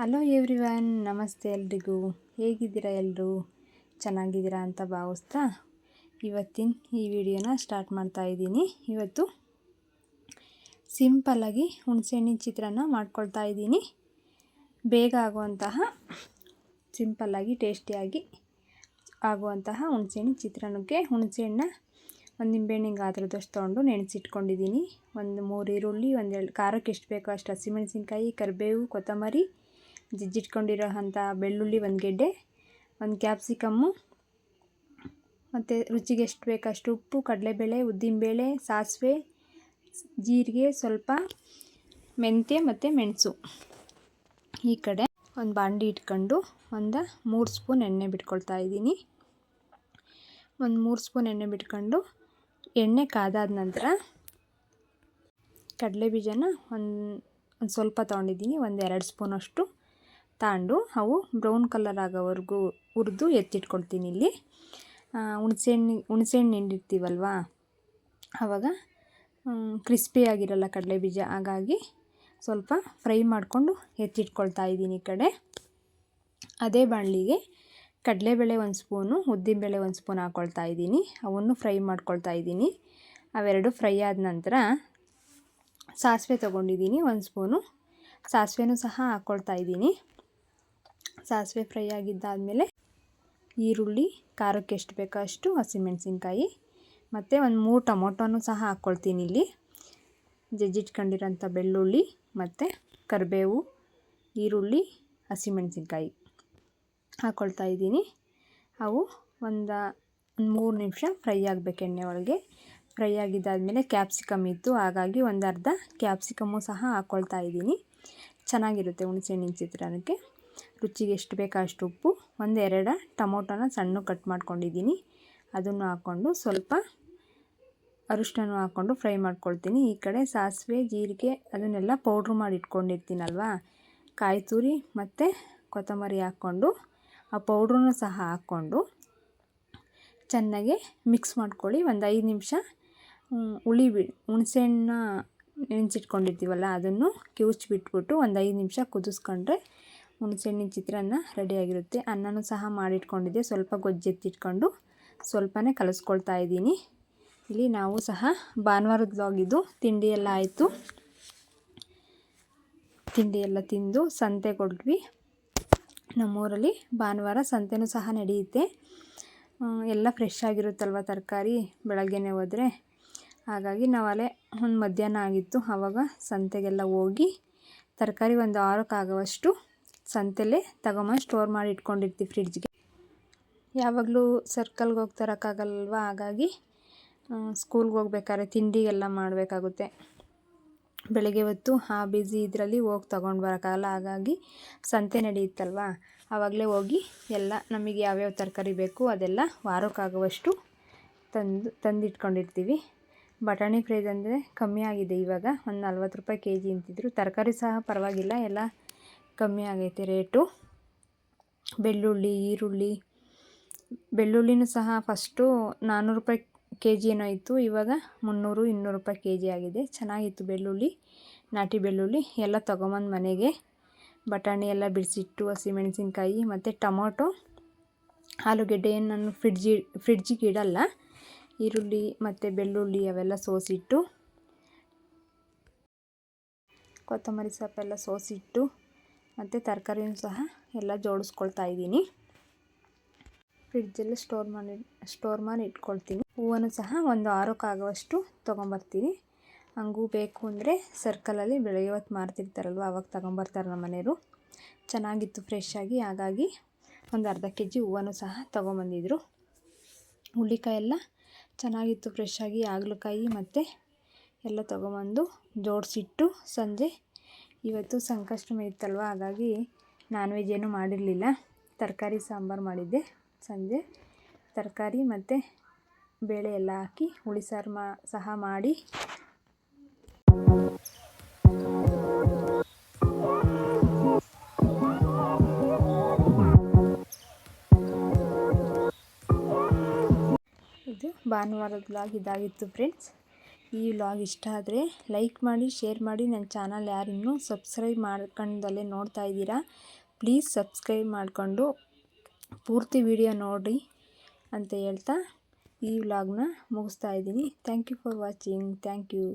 Hello everyone ನಮಸ್ತೆ ಎಲ್ರಿಗೂ. ಹೇಗಿದ್ದೀರಾ ಎಲ್ಲರೂ ಚೆನ್ನಾಗಿದ್ದೀರಾ ಅಂತ ಭಾವಿಸ್ತಾ ಇವತ್ತಿನ ಈ ವಿಡಿಯೋನ ಸ್ಟಾರ್ಟ್ ಮಾಡ್ತಾ ಇದ್ದೀನಿ. ಇವತ್ತು ಸಿಂಪಲ್ಲಾಗಿ ಹುಣಸೆಹಣ್ಣಿನ ಚಿತ್ರಾನ್ನ ಮಾಡ್ಕೊಳ್ತಾ ಇದ್ದೀನಿ. ಬೇಗ ಆಗುವಂತಹ ಸಿಂಪಲ್ಲಾಗಿ ಟೇಸ್ಟಿಯಾಗಿ ಆಗುವಂತಹ ಹುಣಸೆಹಣ್ಣಿನ ಚಿತ್ರಾನ್ನಕ್ಕೆ ಹುಣಸೆಹಣ್ಣ ಒಂದು ನಿಂಬೆಹಣ್ಣಿನ ಗಾತ್ರದಷ್ಟು ತೊಗೊಂಡು ನೆನೆಸಿಟ್ಕೊಂಡಿದ್ದೀನಿ. ಒಂದು ಮೂರು ಈರುಳ್ಳಿ ಒಂದೆರಡು ಖಾರಕ್ಕೆ ಎಷ್ಟು ಬೇಕೋ ಅಷ್ಟು ಹಸಿಮೆಣಸಿನ್ಕಾಯಿ, ಕರಿಬೇವು, ಕೊತ್ತಂಬರಿ ಜಜ್ಜಿಟ್ಕೊಂಡಿರೋ ಅಂಥ ಬೆಳ್ಳುಳ್ಳಿ ಒಂದು ಗೆಡ್ಡೆ, ಒಂದು ಕ್ಯಾಪ್ಸಿಕಮ್ಮು, ಮತ್ತು ರುಚಿಗೆ ಎಷ್ಟು ಬೇಕಷ್ಟು ಉಪ್ಪು, ಕಡಲೆಬೇಳೆ, ಉದ್ದಿನಬೇಳೆ, ಸಾಸಿವೆ, ಜೀರಿಗೆ, ಸ್ವಲ್ಪ ಮೆಂತ್ಯ ಮತ್ತು ಮೆಣಸು. ಈ ಕಡೆ ಒಂದು ಬಾಂಡಿ ಇಟ್ಕೊಂಡು ಒಂದು ಮೂರು ಸ್ಪೂನ್ ಎಣ್ಣೆ ಬಿಟ್ಕೊಳ್ತಾ ಇದ್ದೀನಿ. ಒಂದು ಮೂರು ಸ್ಪೂನ್ ಎಣ್ಣೆ ಬಿಟ್ಕೊಂಡು ಎಣ್ಣೆ ಕಾದಾದ ನಂತರ ಕಡಲೆ ಬೀಜನ ಒಂದು ಒಂದು ಸ್ವಲ್ಪ ತೊಗೊಂಡಿದ್ದೀನಿ, ಒಂದು ಎರಡು ಸ್ಪೂನಷ್ಟು. ತಗೊಂಡು ಅವು ಬ್ರೌನ್ ಕಲರ್ ಆಗೋವರೆಗೂ ಹುರಿದು ಎತ್ತಿಟ್ಕೊಳ್ತೀನಿ ಇಲ್ಲಿ. ಹುಣಸೆಹಣ್ಣು ಹುಣಸೆಹಣ್ಣು ಹಿಂಡಿರ್ತೀವಲ್ವ? ಆವಾಗ ಕ್ರಿಸ್ಪಿಯಾಗಿರಲ್ಲ ಕಡಲೆ ಬೀಜ ಹಾಗಾಗಿ ಸ್ವಲ್ಪ ಫ್ರೈ ಮಾಡಿಕೊಂಡು ಎತ್ತಿಟ್ಕೊಳ್ತಾ ಇದ್ದೀನಿ ಈ ಕಡೆ. ಅದೇ ಬಾಣಲಿಗೆ ಕಡಲೆಬೇಳೆ ಒಂದು ಸ್ಪೂನು, ಉದ್ದಿನಬೇಳೆ ಒಂದು ಸ್ಪೂನ್ ಹಾಕ್ಕೊಳ್ತಾ ಇದ್ದೀನಿ. ಅವನ್ನು ಫ್ರೈ ಮಾಡ್ಕೊಳ್ತಾ ಇದ್ದೀನಿ. ಅವೆರಡು ಫ್ರೈ ಆದ ನಂತರ ಸಾಸಿವೆ ತೊಗೊಂಡಿದ್ದೀನಿ ಒಂದು ಸ್ಪೂನು. ಸಾಸಿವೆನೂ ಸಹ ಹಾಕ್ಕೊಳ್ತಾ ಇದ್ದೀನಿ. ಸಾಸಿವೆ ಫ್ರೈ ಆಗಿದ್ದಾದಮೇಲೆ ಈರುಳ್ಳಿ, ಖಾರಕ್ಕೆ ಎಷ್ಟು ಬೇಕೋ ಅಷ್ಟು ಹಸಿಮೆಣಸಿನ್ಕಾಯಿ, ಮತ್ತು ಒಂದು ಮೂರು ಟೊಮೊಟೊನೂ ಸಹ ಹಾಕ್ಕೊಳ್ತೀನಿ ಇಲ್ಲಿ. ಜಜ್ಜಿಟ್ಕೊಂಡಿರೋಂಥ ಬೆಳ್ಳುಳ್ಳಿ, ಮತ್ತು ಕರಿಬೇವು, ಈರುಳ್ಳಿ, ಹಸಿಮೆಣಸಿನ್ಕಾಯಿ ಹಾಕ್ಕೊಳ್ತಾ ಇದ್ದೀನಿ. ಅವು ಒಂದು ಒಂದು ಮೂರು ನಿಮಿಷ ಫ್ರೈ ಆಗಬೇಕು ಎಣ್ಣೆ ಒಳಗೆ. ಫ್ರೈ ಆಗಿದ್ದಾದಮೇಲೆ ಕ್ಯಾಪ್ಸಿಕಮ್ ಇತ್ತು ಹಾಗಾಗಿ ಒಂದು ಅರ್ಧ ಕ್ಯಾಪ್ಸಿಕಮ್ಮು ಸಹ ಹಾಕ್ಕೊಳ್ತಾ ಇದ್ದೀನಿ. ಚೆನ್ನಾಗಿರುತ್ತೆ ಹುಣಸೆಹಣ್ಣಿನ ಚಿತ್ರಾನ್ನಕ್ಕೆ ರುಚಿಗೆ ಎಷ್ಟು ಬೇಕೋ ಅಷ್ಟು ಉಪ್ಪು. ಒಂದೆರಡು ಟೊಮೊಟೊನ ಸಣ್ಣ ಕಟ್ ಮಾಡ್ಕೊಂಡಿದ್ದೀನಿ. ಅದನ್ನು ಹಾಕ್ಕೊಂಡು ಸ್ವಲ್ಪ ಅರಿಶಿನ ಹಾಕ್ಕೊಂಡು ಫ್ರೈ ಮಾಡ್ಕೊಳ್ತೀನಿ. ಈ ಕಡೆ ಸಾಸಿವೆ, ಜೀರಿಗೆ ಅದನ್ನೆಲ್ಲ ಪೌಡ್ರ್ ಮಾಡಿ ಇಟ್ಕೊಂಡಿರ್ತೀನಲ್ವಾ? ಕಾಯಿ ತುರಿ ಮತ್ತು ಕೊತ್ತಂಬರಿ ಹಾಕ್ಕೊಂಡು ಆ ಪೌಡ್ರನ್ನು ಸಹ ಹಾಕ್ಕೊಂಡು ಚೆನ್ನಾಗಿ ಮಿಕ್ಸ್ ಮಾಡ್ಕೊಳ್ಳಿ. ಒಂದು ಐದು ನಿಮಿಷ. ಹುಳಿ ಬಿ ಹುಣಸೆಹಣ್ಣ ನೆನೆಸಿಟ್ಕೊಂಡಿರ್ತೀವಲ್ಲ, ಅದನ್ನು ಕಿವುಚ್ಬಿಟ್ಬಿಟ್ಟು ಒಂದು ಐದು ನಿಮಿಷ ಕುದಿಸ್ಕೊಂಡ್ರೆ ಹುಣಸೆಹಣ್ಣಿನ ಚಿತ್ರಾನ್ನ ರೆಡಿಯಾಗಿರುತ್ತೆ ಅನ್ನನೂ ಸಹ ಮಾಡಿಟ್ಕೊಂಡಿದ್ದೆ. ಸ್ವಲ್ಪ ಗೊಜ್ಜೆತ್ತಿಟ್ಕೊಂಡು ಸ್ವಲ್ಪನೇ ಕಲಿಸ್ಕೊಳ್ತಾ ಇದ್ದೀನಿ. ಇಲ್ಲಿ ನಾವು ಸಹ ಭಾನುವಾರದ ಲಾಗಿದ್ದು ತಿಂಡಿ ಎಲ್ಲ ಆಯಿತು. ತಿಂಡಿ ಎಲ್ಲ ತಿಂದು ಸಂತೆ ಕೊಡ್ವಿ ನಮ್ಮೂರಲ್ಲಿ ಭಾನುವಾರ ಸಂತೆನೂ ಸಹ ನಡೆಯುತ್ತೆ. ಎಲ್ಲ ಫ್ರೆಶ್ ಆಗಿರುತ್ತಲ್ವ ತರಕಾರಿ? ಬೆಳಗ್ಗೆನೇ ಹೋದರೆ. ಹಾಗಾಗಿ ನಾವು ಅಲ್ಲೇ ಒಂದು ಮಧ್ಯಾಹ್ನ ಆಗಿತ್ತು. ಆವಾಗ ಸಂತೆಗೆಲ್ಲ ಹೋಗಿ ತರಕಾರಿ ಒಂದು ಆರೋಕ್ಕಾಗುವಷ್ಟು ಸಂತೆಲೇ ತಗೊಂಬಂದು ಸ್ಟೋರ್ ಮಾಡಿ ಇಟ್ಕೊಂಡಿರ್ತೀವಿ ಫ್ರಿಡ್ಜ್ಗೆ ಯಾವಾಗಲೂ ಸರ್ಕಲ್ಗೆ ಹೋಗಿ ತರೋಕ್ಕಾಗಲ್ವ ಹಾಗಾಗಿ ಸ್ಕೂಲ್ಗೆ ಹೋಗ್ಬೇಕಾದ್ರೆ ತಿಂಡಿಗೆಲ್ಲ ಮಾಡಬೇಕಾಗುತ್ತೆ. ಬೆಳಗ್ಗೆ ಹೊತ್ತು, ಆ ಬ್ಯುಸಿ ಇದರಲ್ಲಿ ಹೋಗಿ ತೊಗೊಂಡು ಬರೋಕ್ಕಾಗಲ್ಲ. ಹಾಗಾಗಿ, ಸಂತೆ ನಡೆಯುತ್ತಲ್ವ ಆವಾಗಲೇ ಹೋಗಿ ಎಲ್ಲ ನಮಗೆ ಯಾವ್ಯಾವ ತರಕಾರಿ ಬೇಕು ಅದೆಲ್ಲ ವಾರಕ್ಕಾಗುವಷ್ಟು ತಂದು, ತಂದಿಟ್ಕೊಂಡಿರ್ತೀವಿ. ಬಟಾಣಿ ಪ್ರೈಸ್ ಅಂದರೆ ಕಮ್ಮಿ ಆಗಿದೆ ಇವಾಗ. ಒಂದು ನಲ್ವತ್ತು ರೂಪಾಯಿ ಕೆ ಜಿ ಅಂತಿದ್ರು. ತರಕಾರಿ ಸಹ ಪರವಾಗಿಲ್ಲ. ಎಲ್ಲ ಕಮ್ಮಿ ಆಗೈತೆ ರೇಟು. ಬೆಳ್ಳುಳ್ಳಿ, ಈರುಳ್ಳಿ. ಬೆಳ್ಳುಳ್ಳಿನೂ ಸಹ ಫಸ್ಟು ನಾನ್ನೂರು ರೂಪಾಯಿ ಕೆ ಜಿ ಏನೋ ಇತ್ತು, ಇವಾಗ ಮುನ್ನೂರು, ಇನ್ನೂರು ರೂಪಾಯಿ ಕೆ ಜಿ ಆಗಿದೆ. ಚೆನ್ನಾಗಿತ್ತು ಬೆಳ್ಳುಳ್ಳಿ, ನಾಟಿ ಬೆಳ್ಳುಳ್ಳಿ. ಎಲ್ಲ ತೊಗೊಂಬಂದು ಮನೆಗೆ. ಬಟಾಣಿ ಎಲ್ಲ ಬಿಡಿಸಿಟ್ಟು, ಹಸಿಮೆಣಸಿನ್ಕಾಯಿ ಮತ್ತು ಟೊಮೊಟೊ. ಆಲೂಗೆಡ್ಡೆಯನ್ನು ನಾನು ಫ್ರಿಡ್ಜಿ, ಫ್ರಿಡ್ಜಿಗೆ ಇಡಲ್ಲ. ಈರುಳ್ಳಿ ಮತ್ತು ಬೆಳ್ಳುಳ್ಳಿ ಅವೆಲ್ಲ ಸೋಸಿಟ್ಟು, ಕೊತ್ತಂಬರಿ ಸೊಪ್ಪೆಲ್ಲ ಸೋಸಿಟ್ಟು ಮತ್ತು ತರಕಾರಿನೂ ಸಹ ಎಲ್ಲ ಜೋಡಿಸ್ಕೊಳ್ತಾ ಇದ್ದೀನಿ. ಫ್ರಿಡ್ಜಲ್ಲಿ ಸ್ಟೋರ್ ಮಾಡಿ ಸ್ಟೋರ್ ಮಾಡಿ ಇಟ್ಕೊಳ್ತೀನಿ. ಹೂವನ್ನು ಸಹ ಒಂದು ಆರೋಕ್ಕಾಗುವಷ್ಟು ತೊಗೊಂಬರ್ತೀನಿ. ಹಂಗೂ ಬೇಕು ಅಂದರೆ ಸರ್ಕಲಲ್ಲಿ ಬೆಳಗ್ಗೆ ಹೊತ್ತು ಮಾರ್ತಿರ್ತಾರಲ್ವ, ಅವಾಗ ತೊಗೊಂಬರ್ತಾರೆ ನಮ್ಮ ಮನೆಯವರು. ಚೆನ್ನಾಗಿತ್ತು ಫ್ರೆಶ್ ಆಗಿ, ಹಾಗಾಗಿ ಒಂದು ಅರ್ಧ ಕೆ ಜಿ ಹೂವನ್ನು ಸಹ ತೊಗೊಂಬಂದಿದ್ರು. ಹುಳ್ಳಿಕಾಯಿ ಎಲ್ಲ ಚೆನ್ನಾಗಿತ್ತು ಫ್ರೆಶ್ ಆಗಿ, ಹಾಗಲಕಾಯಿ ಮತ್ತು ಎಲ್ಲ ತೊಗೊಂಬಂದು ಜೋಡಿಸಿಟ್ಟು ಸಂಜೆ ಇವತ್ತು ಸಂಕಷ್ಟಮಿ ಇತ್ತಲ್ವ? ಹಾಗಾಗಿ ನಾನ್ ವೆಜ್ ಏನೂ ಮಾಡಿರಲಿಲ್ಲ. ತರಕಾರಿ, ಸಾಂಬಾರು ಮಾಡಿದ್ದೆ ಸಂಜೆ. ತರಕಾರಿ ಮತ್ತು ಬೇಳೆ ಎಲ್ಲ ಹಾಕಿ ಹುಳಿ ಸಾರು ಮಾ, ಸಹ ಮಾಡಿ. ಇದು ಭಾನುವಾರದ ಇದಾಗಿತ್ತು ಫ್ರೆಂಡ್ಸ್ ಈ ವ್ಲಾಗ್ ಇಷ್ಟ ಆದರೆ ಲೈಕ್ ಮಾಡಿ, ಶೇರ್ ಮಾಡಿ. ನನ್ನ ಚಾನಲ್ ಯಾರಿನ್ನೂ ಸಬ್ಸ್ಕ್ರೈಬ್ ಮಾಡ್ಕೊಂಡಲ್ಲೇ ನೋಡ್ತಾ ಇದ್ದೀರಾ, ಪ್ಲೀಸ್ ಸಬ್ಸ್ಕ್ರೈಬ್ ಮಾಡಿಕೊಂಡು ಪೂರ್ತಿ ವಿಡಿಯೋ ನೋಡಿ ಅಂತ ಹೇಳ್ತಾ ಈ ವ್ಲಾಗ್ನ ಮುಗಿಸ್ತಾ ಇದ್ದೀನಿ. Thank you for watching. Thank you.